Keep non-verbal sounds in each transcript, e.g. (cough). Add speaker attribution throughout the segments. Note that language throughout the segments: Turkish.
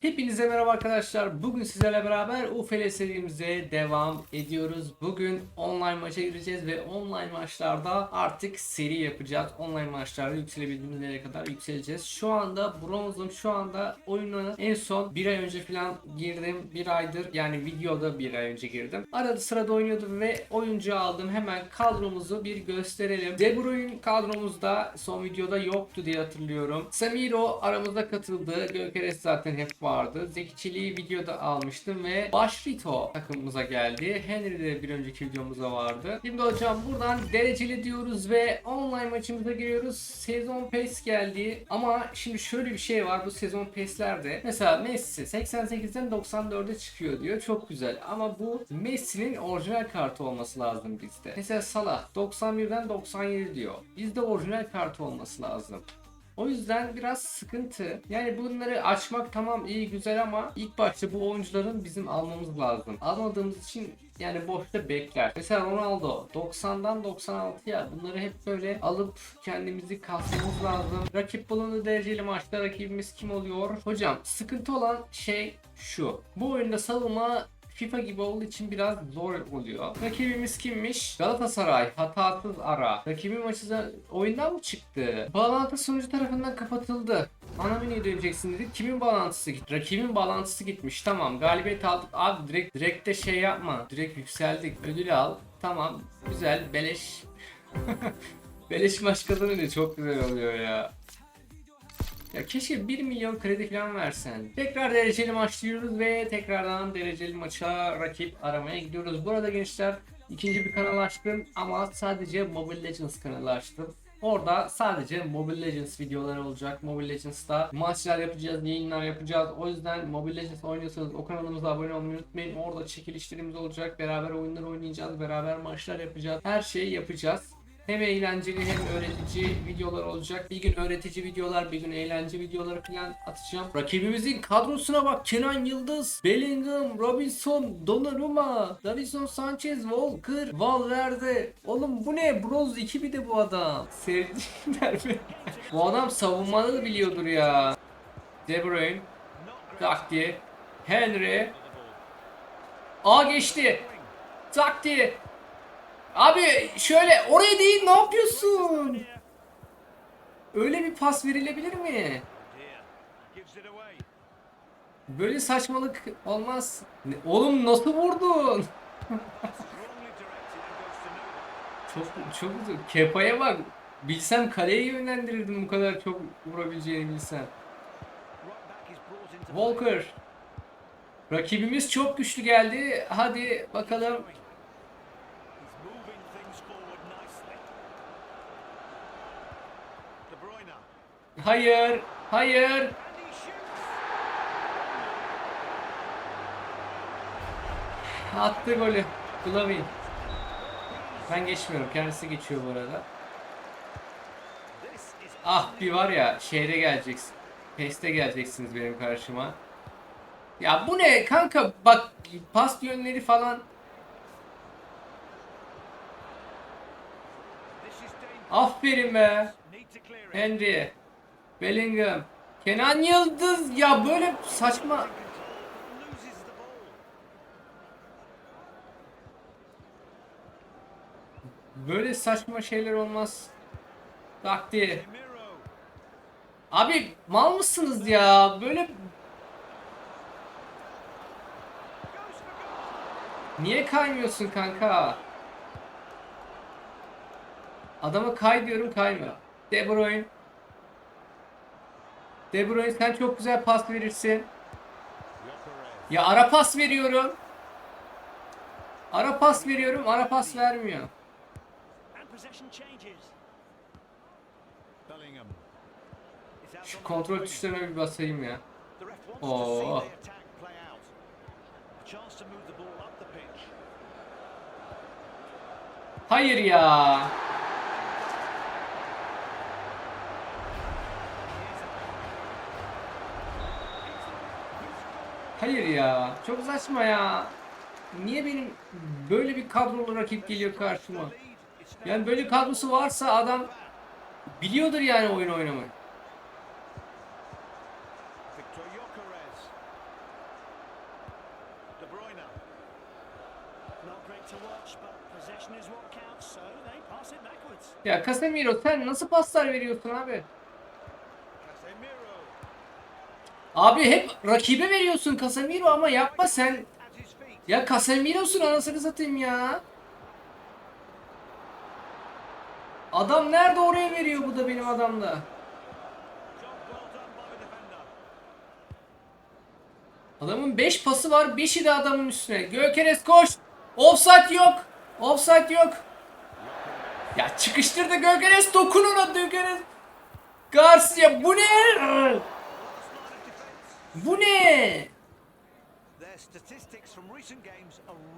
Speaker 1: Hepinize merhaba arkadaşlar. Bugün sizlerle beraber UFL serimize devam ediyoruz. Bugün online maça gireceğiz ve online maçlarda artık seri yapacağız. Online maçlarda yükselebildiğimiz yere kadar yükseleceğiz. Şu anda bronzum. Şu anda oyuna en son bir ay önce falan girdim. Bir aydır yani videoda bir ay önce girdim. Arada sırada oynuyordum ve oyuncu aldım. Hemen kadromuzu bir gösterelim. De Bruyne kadromuzda son videoda yoktu diye hatırlıyorum. Samiro aramıza katıldı. Gökeres zaten hep vardı. Zeki Çelik'i videoda almıştım ve Başrito takımımıza geldi. Henry de bir önceki videomuzda vardı. Şimdi hocam buradan dereceli diyoruz ve online maçımıza giriyoruz. Sezon PES geldi ama şimdi şöyle bir şey var bu sezon PES'lerde. Mesela Messi 88'den 94'e çıkıyor diyor. Çok güzel ama bu Messi'nin orijinal kartı olması lazım bizde. Mesela Salah 91'den 97 diyor. Bizde orijinal kartı olması lazım. O yüzden biraz sıkıntı. Yani bunları açmak tamam iyi güzel ama ilk başta bu oyuncuların bizim almamız lazım. Almadığımız için yani boşta bekler. Mesela Ronaldo 90'dan 96'ya bunları hep böyle alıp kendimizi kasmamız lazım. Rakip bulunduğu dereceli maçta rakibimiz kim oluyor? Hocam sıkıntı olan şey şu. Bu oyunda savunma FIFA gibi olduğu için biraz zor oluyor. Rakibimiz kimmiş? Galatasaray hatasız ara. Rakibin maçı da oyundan mı çıktı? Bağlantı sunucu tarafından kapatıldı. Ana menüye döneceksin dedik. Kimin bağlantısı gitti? Rakibin bağlantısı gitmiş. Tamam galibiyet aldık. Abi direkt direkt de şey yapma. Direkt yükseldik. Ödülü al. Tamam. Güzel. Beleş. (laughs) Beleş maç kazanınca çok güzel oluyor ya. Ya keşke 1 milyon kredi falan versen. Tekrar dereceli maçlıyoruz ve tekrardan dereceli maça rakip aramaya gidiyoruz. Burada gençler ikinci bir kanal açtım ama sadece Mobile Legends kanalı açtım. Orada sadece Mobile Legends videoları olacak. Mobile Legends'ta maçlar yapacağız, yayınlar yapacağız. O yüzden Mobile Legends oynuyorsanız o kanalımıza abone olmayı unutmayın. Orada çekilişlerimiz olacak. Beraber oyunlar oynayacağız. Beraber maçlar yapacağız. Her şeyi yapacağız. Hem eğlenceli hem öğretici videolar olacak. Bir gün öğretici videolar, bir gün eğlence videoları falan atacağım. Rakibimizin kadrosuna bak. Kenan Yıldız, Bellingham, Robinson, Donnarumma, Davison Sanchez, Walker, Valverde. Oğlum bu ne? Bronz 2 bir de bu adam. Sevdiler mi? bu adam savunmanı da biliyordur ya. De Bruyne, tak. Henry. A geçti. Tak. Abi şöyle oraya değil ne yapıyorsun? Öyle bir pas verilebilir mi? Böyle saçmalık olmaz. Oğlum nasıl vurdun? (laughs) Çok çok. Kepa'ya bak. Bilsem kaleye yönlendirirdim bu kadar çok vurabileceğini bilsem. Walker. Rakibimiz çok güçlü geldi. Hadi bakalım. Hayır. Hayır. Attı golü. Glavin. Ben geçmiyorum. Kendisi geçiyor bu arada. Ah bir var ya şeyde geleceksin. Peste geleceksiniz benim karşıma. Ya bu ne kanka bak pas yönleri falan. Aferin be. Henry. Bellingham. Kenan Yıldız ya böyle saçma. Böyle saçma şeyler olmaz. Takdir. Abi mal mısınız ya? Böyle Niye kaymıyorsun kanka? Adama kay diyorum kaymıyor. De Bruyne. De Bruyne sen çok güzel pas verirsin. Ya ara pas veriyorum. Ara pas veriyorum, ara pas vermiyor. Şu kontrol tuşlarına bir basayım ya. Oo. Hayır ya. Hayır ya. Çok saçma ya. Niye benim böyle bir kadrolu rakip geliyor karşıma? Yani böyle kadrosu varsa adam biliyordur yani oyun oynamayı. Ya Casemiro sen nasıl paslar veriyorsun abi? Abi hep rakibe veriyorsun Casemiro ama yapma sen. Ya Casemiro'sun anasını satayım ya. Adam nerede oraya veriyor bu da benim adamda. Adamın 5 pası var 5'i de adamın üstüne. Gökeres koş. Offside yok. Offside yok. Ya çıkıştır da Gökeres dokun ona Gökeres. Garcia bu ne?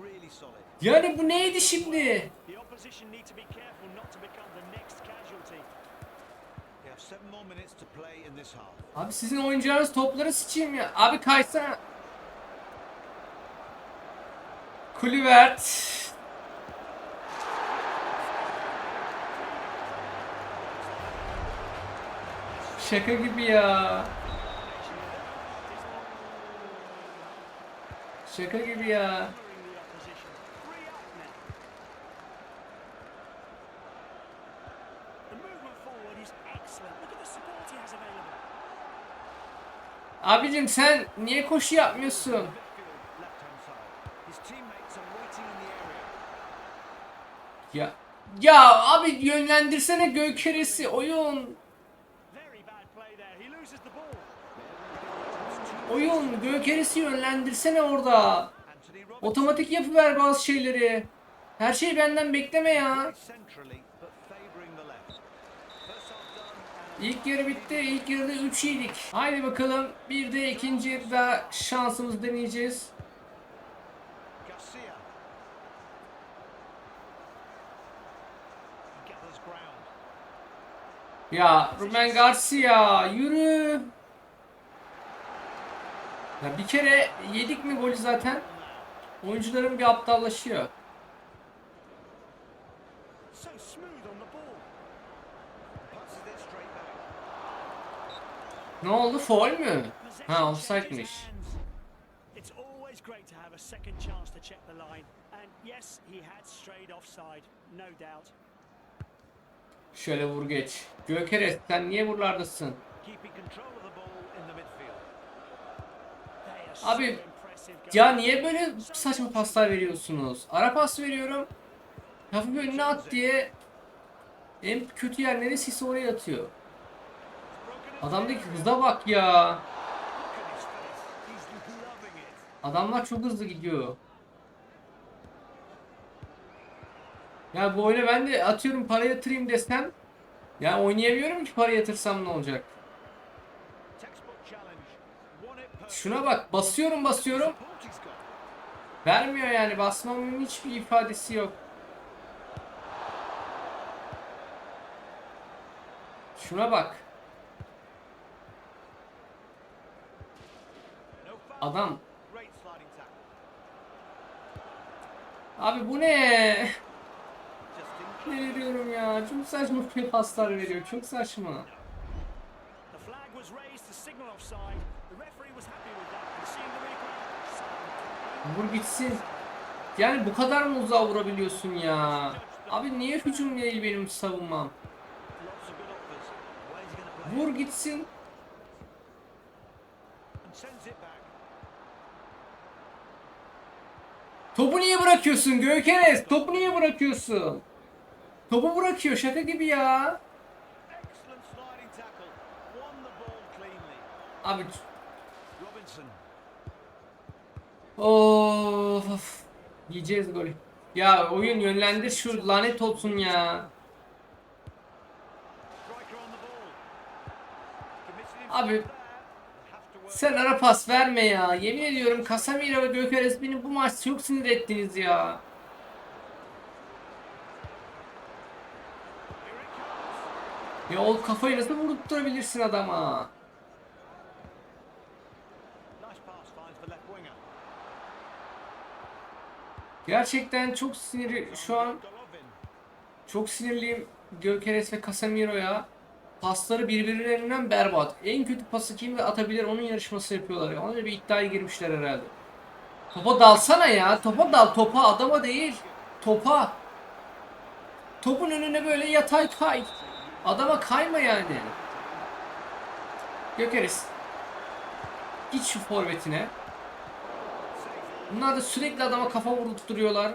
Speaker 2: Really solid.
Speaker 1: Yani bu neydi şimdi? Abi sizin oyuncularınız topları sıçayım ya. Abi kaysana. Kulüvert. Şaka gibi ya.
Speaker 3: He has available.
Speaker 1: Abicim sen niye koşu yapmıyorsun? Ya ya abi yönlendirsene Gökeres'i oyun. Oyun Gökeres'i yönlendirsene orada. Otomatik yapıver bazı şeyleri. Her şeyi benden bekleme ya. İlk yarı bitti. İlk yarıda 3 yedik. Haydi bakalım. Bir de ikinci yarıda şansımız deneyeceğiz. Ya Ruben Garcia yürü. Ya bir kere yedik mi golü zaten? Oyuncuların bir aptallaşıyor. Ne oldu? Foul mü? Ha offside'miş.
Speaker 3: hands. It's always great to have a second chance to check the line. And yes, he had strayed offside, no doubt.
Speaker 1: Şöyle vur geç. Gökeres sen niye buralardasın? Abi, Ya niye böyle saçma paslar veriyorsunuz? Ara pas veriyorum. Hafif önüne at diye en kötü yer neresiyse oraya atıyor. Adamdaki hıza bak ya. Adamlar çok hızlı gidiyor. Ya bu oyuna ben de atıyorum para yatırayım desem ya oynayamıyorum ki para yatırsam ne olacak? Şuna bak basıyorum basıyorum vermiyor yani basmamın hiçbir ifadesi yok. Şuna bak. Adam. Abi bu ne? Ne diyorum ya? Çok saçma bir paslar veriyor. Çok saçma. Vur gitsin. Yani bu kadar mı uzağa vurabiliyorsun ya? Abi niye hücum değil benim savunmam? Vur gitsin. Topu niye bırakıyorsun Gökeres? Topu niye bırakıyorsun? Topu bırakıyor şaka gibi ya. Abi. Of, of. Yiyeceğiz golü. Ya oyun yönlendir şu lanet olsun ya. Abi sen ara pas verme ya. Yemin ediyorum Casemiro ve Gökeres beni bu maç çok sinir ettiniz ya. Ya o kafayı nasıl vurdurabilirsin adama? Gerçekten çok siniri şu an çok sinirliyim Gökeres ve Casemiro'ya. Pasları birbirlerinden berbat. En kötü pası kim de atabilir onun yarışması yapıyorlar. ya. Ona bir iddiaya girmişler herhalde. Topa dalsana ya. Topa dal topa adama değil. topa. Topun önüne böyle yatay kay. Adama kayma yani. Gökeriz. Git şu forvetine. Bunlar da sürekli adama kafa vurdurtuyorlar.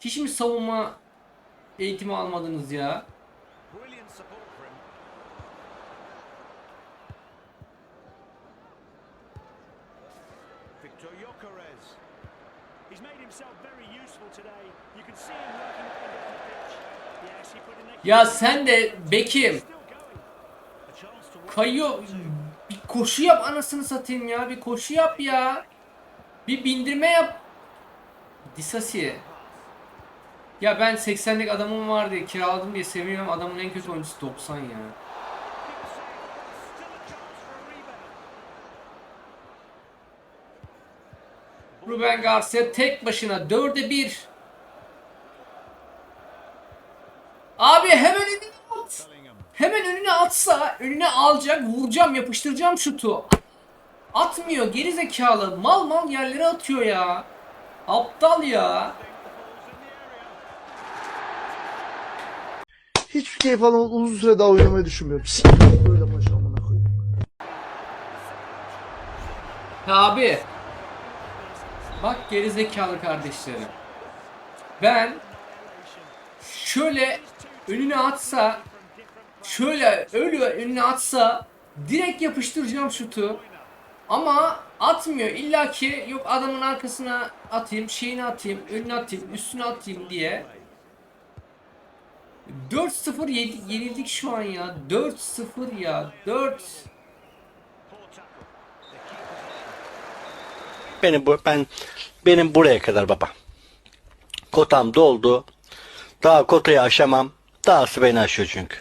Speaker 1: Hiç mi savunma eğitimi almadınız ya?
Speaker 2: Brilliant support for him. Victor Gyökeres.
Speaker 3: He's made himself very useful today. You can see him working up and down the pitch. Yes, he put in the
Speaker 1: Ya sen de Bekim kayıyor. Bir koşu yap anasını satayım ya. Bir koşu yap ya. Bir bindirme yap. Disasi. Ya ben 80'lik adamım var diye kiraladım diye seviniyorum. Adamın en kötü oyuncusu 90 ya. Ruben Garcia tek başına 4'e 1. Abi hemen önüne at. Hemen önüne atsa önüne alacak vuracağım yapıştıracağım şutu. Atmıyor geri zekalı mal mal yerlere atıyor ya. Aptal ya.
Speaker 4: Hiçbir keyif almadan uzun süre daha oynamayı düşünmüyorum. Siktir böyle maç amına koyayım.
Speaker 1: Abi. Bak geri zekalı kardeşlerim. Ben şöyle önüne atsa şöyle öyle önüne atsa direkt yapıştıracağım şutu. Ama atmıyor. İlla ki yok adamın arkasına atayım, şeyini atayım, önüne atayım, üstüne atayım diye. 4-0 yedi- yenildik şu an ya. 4-0 ya. 4
Speaker 5: Benim bu ben benim buraya kadar baba. Kotam doldu. Daha kotayı aşamam. Dahası beni aşıyor çünkü.